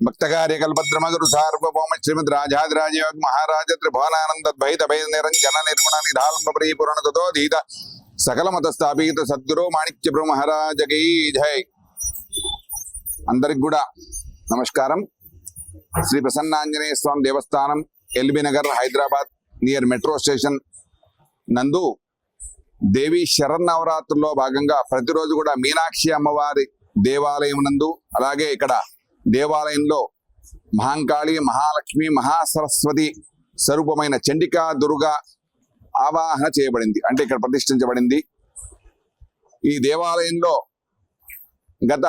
భక్తకార్య కల్పద్రమగురు సార్వభౌమ శ్రీమద్ రాజాదిరాజయోగ మహారాజ త్రిభువనానంద ద్వైత భేద నిరంజన నిర్గుణ నిధానంబ పరిపూర్ణ తతోధీత సకల మత స్థాపిత సద్గురు మాణిక్య ప్రభు మహారాజకి జై అందరికి కూడా నమస్కారం శ్రీ ప్రసన్నాంజనేయ స్వామి దేవస్థానం LB Nagar Hyderabad near metro station నందు దేవి శరన్నవరాత్రుల్లో భాగంగా ప్రతిరోజు కూడా మీనాక్షి అమ్మవారి దేవాలయం నందు అలాగే ఇక్కడ దేవాలయంలో మహాంకాళి మహాలక్ష్మి మహాసరస్వతి స్వరూపమైన చండికా దుర్గా ఆవాహన చేయబడింది. అంటే ఇక్కడ ప్రతిష్ఠించబడింది. ఈ దేవాలయంలో గత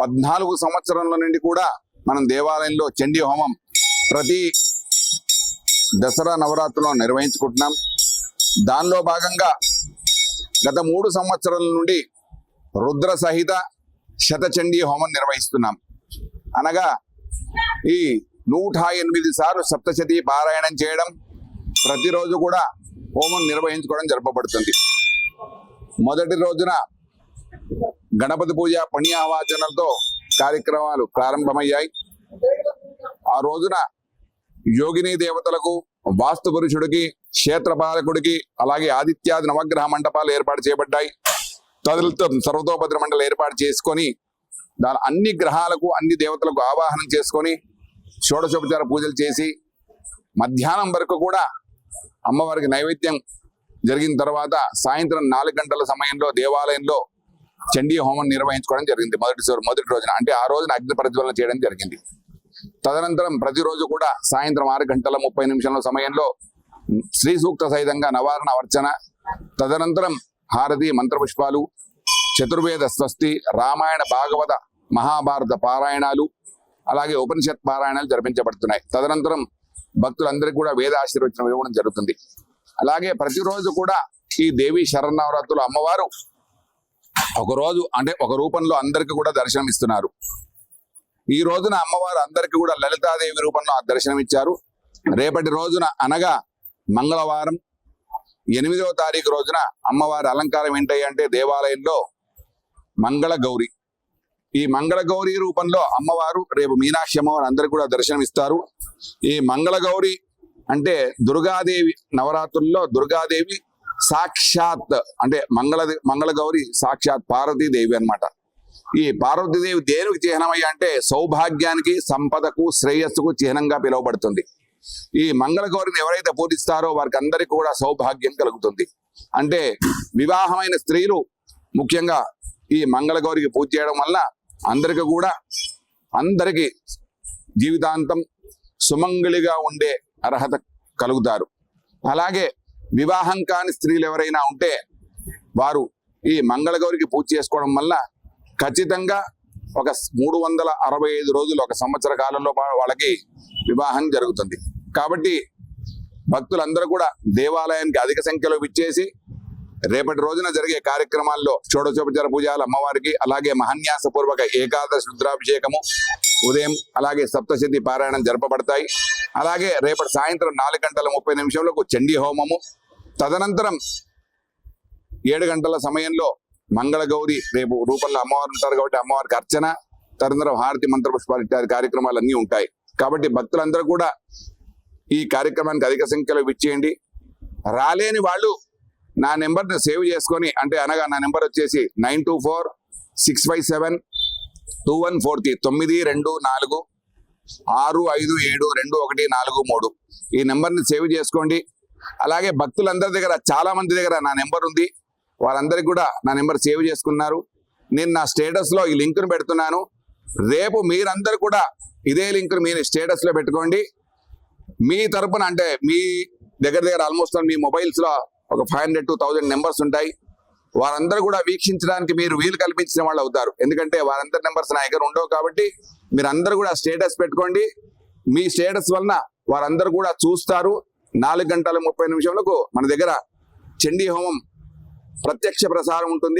పద్నాలుగు సంవత్సరాల నుండి కూడా మనం దేవాలయంలో చండీ హోమం ప్రతి దసరా నవరాత్రుల్లో నిర్వహించుకుంటున్నాం. దానిలో భాగంగా గత మూడు సంవత్సరాల నుండి రుద్ర సహిత శతచండీ హోమం నిర్వహిస్తున్నాం. అనగా ఈ నూట ఎనిమిది సార్లు సప్తశతి పారాయణం చేయడం ప్రతిరోజు కూడా హోమం నిర్వహించుకోవడం జరపబడుతుంది. మొదటి రోజున గణపతి పూజ పుణ్యావాచనలతో కార్యక్రమాలు ప్రారంభమయ్యాయి. ఆ రోజున యోగిని దేవతలకు వాస్తు పురుషుడికి క్షేత్రపాలకుడికి అలాగే ఆదిత్యాది నవగ్రహ మండపాలు ఏర్పాటు చేయబడ్డాయి. తదులతో సర్వతోభద్ర మండలి ఏర్పాటు చేసుకొని దాని అన్ని గ్రహాలకు అన్ని దేవతలకు ఆవాహనం చేసుకొని షోడశోపచార పూజలు చేసి మధ్యాహ్నం వరకు కూడా అమ్మవారికి నైవేద్యం జరిగిన తర్వాత సాయంత్రం నాలుగు గంటల సమయంలో దేవాలయంలో చండీ హోమం నిర్వహించుకోవడం జరిగింది మొదటి సోరు- మొదటి రోజున. అంటే ఆ రోజున అగ్ని ప్రజ్వలన చేయడం జరిగింది. తదనంతరం ప్రతిరోజు కూడా సాయంత్రం ఆరు గంటల ముప్పై నిమిషాల సమయంలో శ్రీ సూక్త సహితంగా నవారణ అర్చన తదనంతరం హారతి మంత్రపుష్పాలు చతుర్వేద స్వస్తి రామాయణ భాగవత మహాభారత పారాయణాలు అలాగే ఉపనిషత్ పారాయణాలు జరిపించబడుతున్నాయి. తదనంతరం భక్తులందరికీ కూడా వేద ఆశీర్వచనం ఇవ్వడం జరుగుతుంది. అలాగే ప్రతిరోజు కూడా ఈ దేవి శరణవరాత్రులు అమ్మవారు ఒక రోజు అంటే ఒక రూపంలో అందరికీ కూడా దర్శనం ఇస్తున్నారు ఈ రోజున అమ్మవారు అందరికీ కూడా లలితాదేవి రూపంలో ఆ దర్శనం ఇచ్చారు రేపటి రోజున అనగా మంగళవారం ఎనిమిదవ తారీఖు రోజున అమ్మవారి అలంకారం ఏంటంటే అంటే దేవాలయంలో మంగళ గౌరి. ఈ మంగళ గౌరి రూపంలో అమ్మవారు రేపు మీనాక్షి అమ్మవారు అందరు కూడా దర్శనం ఇస్తారు ఈ మంగళ గౌరి అంటే దుర్గాదేవి నవరాత్రుల్లో దుర్గాదేవి సాక్షాత్ అంటే మంగళ మంగళ గౌరి సాక్షాత్ పార్వతీదేవి అన్నమాట. ఈ పార్వతీదేవి దేనికి చిహ్నమయ్య అంటే సౌభాగ్యానికి సంపదకు శ్రేయస్సుకు చిహ్నంగా పిలువబడుతుంది. ఈ మంగళ గౌరిని ఎవరైతే పూజిస్తారో వారికి అందరికీ కూడా సౌభాగ్యం కలుగుతుంది. అంటే వివాహమైన స్త్రీలు ముఖ్యంగా ఈ మంగళ గౌరికి పూజ చేయడం వల్ల అందరికీ కూడా అందరికీ జీవితాంతం సుమంగళిగా ఉండే అర్హత కలుగుతారు. అలాగే వివాహం కాని స్త్రీలు ఎవరైనా ఉంటే వారు ఈ మంగళగౌరికి పూజ చేసుకోవడం వల్ల ఖచ్చితంగా ఒక మూడు వందల అరవై ఐదు రోజులు ఒక సంవత్సర కాలంలో వాళ్ళకి వివాహం జరుగుతుంది. కాబట్టి భక్తులందరూ కూడా దేవాలయానికి అధిక సంఖ్యలో విచ్చేసి రేపటి రోజున జరిగే కార్యక్రమాల్లో షోడశోపచార పూజలు అమ్మవారికి అలాగే మహన్యాస పూర్వక ఏకాదశి రుద్రాభిషేకము ఉదయం అలాగే సప్తశతి పారాయణం జరపబడతాయి. అలాగే రేపటి సాయంత్రం నాలుగు గంటల ముప్పై నిమిషంలకు చండీ హోమము. తదనంతరం ఏడు గంటల సమయంలో మంగళ గౌరి రేపు రూపంలో అమ్మవారు ఉంటారు కాబట్టి అమ్మవారికి అర్చన తదనంతరం హారతి మంత్రపుష్పాలు ఇత్యాది కార్యక్రమాలు అన్నీ ఉంటాయి. కాబట్టి భక్తులందరూ కూడా ఈ కార్యక్రమానికి అధిక సంఖ్యలో విచ్చేయండి. రాలేని వాళ్ళు నా నెంబర్ని సేవ్ చేసుకొని అంటే అనగా నా నెంబర్ వచ్చేసి nine two four six five seven two one four three తొమ్మిది రెండు నాలుగు ఆరు ఐదు ఏడు రెండు ఒకటి నాలుగు మూడు. ఈ నెంబర్ని సేవ్ చేసుకోండి. అలాగే భక్తులందరి దగ్గర చాలా మంది దగ్గర నా నెంబర్ ఉంది. వారందరికి కూడా నా నెంబర్ సేవ్ చేసుకున్నారు. నేను నా స్టేటస్లో ఈ లింక్ను పెడుతున్నాను. రేపు మీరందరూ కూడా ఇదే లింక్ను మీరు స్టేటస్లో పెట్టుకోండి. మీ తరపున అంటే మీ దగ్గర దగ్గర ఆల్మోస్ట్ మీ మొబైల్స్లో ఒక five hundred two thousand numbers ఉంటాయి. వారందరూ కూడా వీక్షించడానికి మీరు వీలు కల్పించిన వాళ్ళు అవుతారు. ఎందుకంటే వారందరి నెంబర్స్ నా దగ్గర ఉండవు కాబట్టి మీరు అందరు కూడా స్టేటస్ పెట్టుకోండి. మీ స్టేటస్ వలన వారందరూ కూడా చూస్తారు. నాలుగు గంటల ముప్పై నిమిషాలకు మన దగ్గర చండీ హోమం ప్రత్యక్ష ప్రసారం ఉంటుంది.